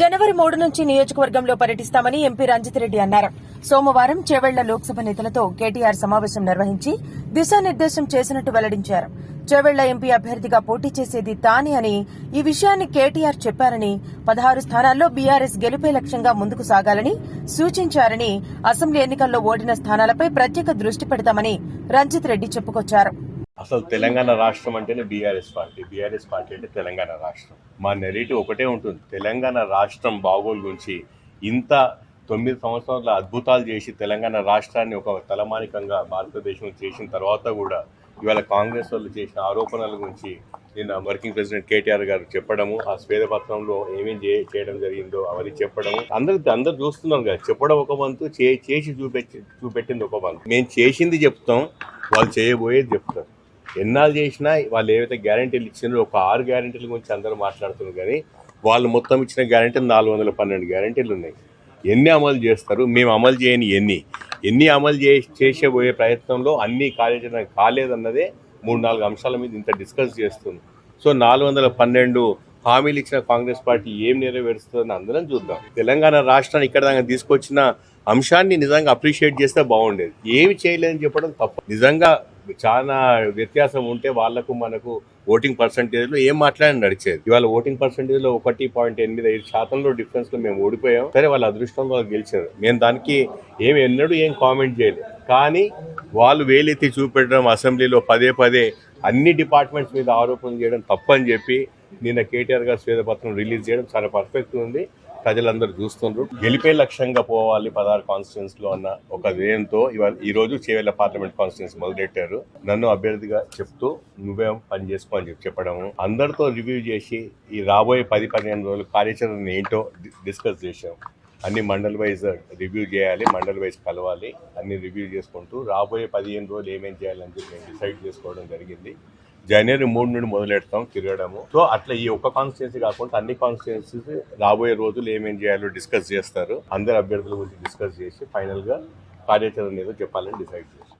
జనవరి మూడు నుంచి నియోజకవర్గంలో పర్యటిస్తామని ఎంపీ రంజిత్ రెడ్డి అన్నారు. సోమవారం చేవెళ్ళ లోక్సభ నేతలతో కేటీఆర్ సమావేశం నిర్వహించి దిశానిర్దేశం చేసినట్టు వెల్లడించారు. చేవెళ్ళ ఎంపీ అభ్యర్థిగా పోటీ చేసేది తానే అని ఈ విషయాన్ని కేటీఆర్ చెప్పారని పదహారు స్థానాల్లో బీఆర్ఎస్ గెలుపే లక్ష్యంగా ముందుకు సాగాలని సూచించారని అసెంబ్లీ ఎన్నికల్లో ఓడిన స్థానాలపై ప్రత్యేక దృష్టి పెడతామని రంజిత్ రెడ్డి చెప్పుకొచ్చారు. అసలు తెలంగాణ రాష్ట్రం అంటేనే బీఆర్ఎస్ పార్టీ. బీఆర్ఎస్ పార్టీ అంటే తెలంగాణ రాష్ట్రం. మా నెరేటివ్ ఒకటే ఉంటుంది. తెలంగాణ రాష్ట్రం బాగోలు గురించి ఇంత తొమ్మిది సంవత్సరాల అద్భుతాలు చేసి తెలంగాణ రాష్ట్రాన్ని ఒక తలమానికంగా భారతదేశం చేసిన తర్వాత కూడా ఇవాళ కాంగ్రెస్ వాళ్ళు చేసిన ఆరోపణల గురించి నిన్న వర్కింగ్ ప్రెసిడెంట్ కేటీఆర్ గారు చెప్పడము ఆ స్వేదపత్రంలో ఏమేం చే చేయడం జరిగిందో అవన్నీ చెప్పడము. అందరు అందరు చూస్తున్నారు కదా. చెప్పడం ఒక వంతు చే చేసి చూపెట్టి చూపెట్టింది ఒక వంతు మేము చేసింది చెప్తాం వాళ్ళు చేయబోయేది చెప్తారు. ఎన్నాళ్ళు చేసినా వాళ్ళు ఏవైతే గ్యారంటీలు ఇచ్చినారో ఒక ఆరు గ్యారంటీల గురించి అందరూ మాట్లాడుతున్నారు కానీ వాళ్ళు మొత్తం ఇచ్చిన గ్యారంటీలు నాలుగు వందల పన్నెండు గ్యారంటీలు ఉన్నాయి. ఎన్ని అమలు చేస్తారు? మేము అమలు చేయని ఎన్ని? ఎన్ని అమలు చే చేసేబోయే ప్రయత్నంలో అన్నీ కాలేజీ కాలేదన్నదే మూడు నాలుగు అంశాల మీద ఇంత డిస్కస్ చేస్తుంది సో నాలుగు వందల పన్నెండు హామీలు ఇచ్చిన కాంగ్రెస్ పార్టీ ఏం నెరవేరుస్తుందని అందరం చూద్దాం. తెలంగాణ రాష్ట్రాన్ని ఇక్కడ దాకా తీసుకొచ్చిన అంశాన్ని నిజంగా అప్రిషియేట్ చేస్తే బాగుండేది. ఏమి చేయలేదని చెప్పడం తప్ప. నిజంగా చాలా వ్యత్యాసం ఉంటే వాళ్ళకు మనకు ఓటింగ్ పర్సంటేజ్లో ఏం మాట్లాడి నడిచేది. ఇవాళ ఓటింగ్ పర్సంటేజ్లో ఒకటి పాయింట్ ఎనిమిది ఐదు శాతంలో డిఫరెన్స్లో మేము ఓడిపోయాం. సరే వాళ్ళ అదృష్టం వాళ్ళు గెలిచారు. మేము దానికి ఏమి ఎన్నడూ ఏం కామెంట్ చేయలేదు. కానీ వాళ్ళు వేలెత్తి చూపెట్టడం అసెంబ్లీలో పదే పదే అన్ని డిపార్ట్మెంట్స్ మీద ఆరోపణలు చేయడం తప్పని చెప్పి నిన్న కేటీఆర్ గారు శ్వేతపత్రం రిలీజ్ చేయడం చాలా పర్ఫెక్ట్ ఉంది. ప్రజలందరూ చూస్తుండ్రు. గెలిపే లక్ష్యంగా పోవాలి పదహారు కాన్స్టిట్యూన్స్లో అన్న ఒక ధ్యేయంతో ఇవాళ ఈ రోజు చేవేళ్ళ పార్లమెంట్ కాన్స్టిట్యూన్స్ మొదలెట్టారు నన్ను అభ్యర్థిగా చెప్తూ నువ్వే పని చేసుకో అని చెప్పి చెప్పడము. అందరితో రివ్యూ చేసి ఈ రాబోయే పది పదిహేను రోజులు కార్యాచరణ ఏంటో డిస్కస్ చేశాం అన్ని మండల్ వైజ్ రివ్యూ చేయాలి మండల్ వైజ్ కలవాలి అన్ని రివ్యూ చేసుకుంటూ రాబోయే పదిహేను రోజులు ఏమేం చేయాలని చెప్పి మేము డిసైడ్ చేసుకోవడం జరిగింది. జనవరి మూడు నుండి మొదలెడతాం తిరగడము. సో అట్లా ఈ ఒక్క కాన్స్టిట్యున్సీ కాకుండా అన్ని కాన్స్టిట్యున్సీస్ రాబోయే రోజులు ఏమేం చేయాలో డిస్కస్ చేస్తారు. అందరు అభ్యర్థుల గురించి డిస్కస్ చేసి ఫైనల్గా కార్యాచరణ ఏదో చెప్పాలని డిసైడ్ చేస్తారు